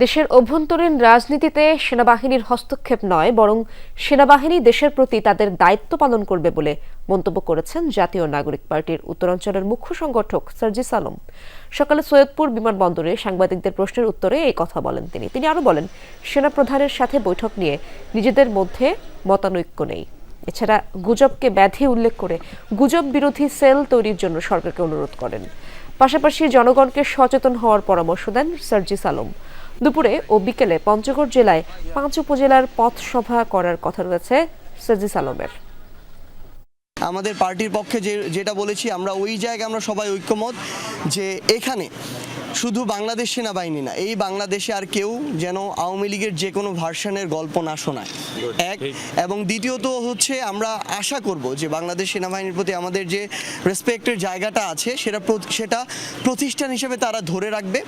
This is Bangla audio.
দেশের অভ্যন্তরীণ রাজনীতিতে সেনাবাহিনীর হস্তক্ষেপ নয়, বরং সেনাবাহিনী দেশের প্রতি তাদের দায়িত্ব পালন করবে বলে মন্তব্য করেছেন জাতীয় নাগরিক পার্টির উত্তরাঞ্চলের মুখ্য সংগঠক সার্জিস আলম। সকালে সৈয়দপুর বিমানবন্দরে সাংবাদিকদের প্রশ্নের উত্তরে এই কথা বলেন তিনি। তিনি আরও বলেন, সেনাপ্রধানের সাথে বৈঠক নিয়ে নিজেদের মধ্যে মতানৈক্য নেই। এছাড়া গুজবকে ব্যাধি উল্লেখ করে গুজব বিরোধী সেল তৈরির জন্য সরকারকে অনুরোধ করেন। পাশাপাশি জনগণকে সচেতন হওয়ার পরামর্শ দেন সার্জিস আলম। দুপুরে ও বিকেলে পঞ্চগড় জেলায় পাঁচ উপজেলার পথ সভা করার কথা রয়েছে সার্জিস আলমের। আমাদের পার্টির পক্ষে যে, যেটা বলেছি, আমরা ওই জায়গায় আমরা সবাই ঐক্যমত যে এখানে শুধু বাংলাদেশ সেনাবাহিনী না, এই বাংলাদেশে আর কেউ যেন আওয়ামী লীগের যে কোনো ভার্সনের গল্প না শোনায়। এক, এবং দ্বিতীয়ত হচ্ছে আমরা আশা করব যে বাংলাদেশ সেনাবাহিনীর প্রতি আমাদের যে রেসপেক্টের জায়গাটা আছে, সেটা সেটা প্রতিষ্ঠান হিসেবে তারা ধরে রাখবে।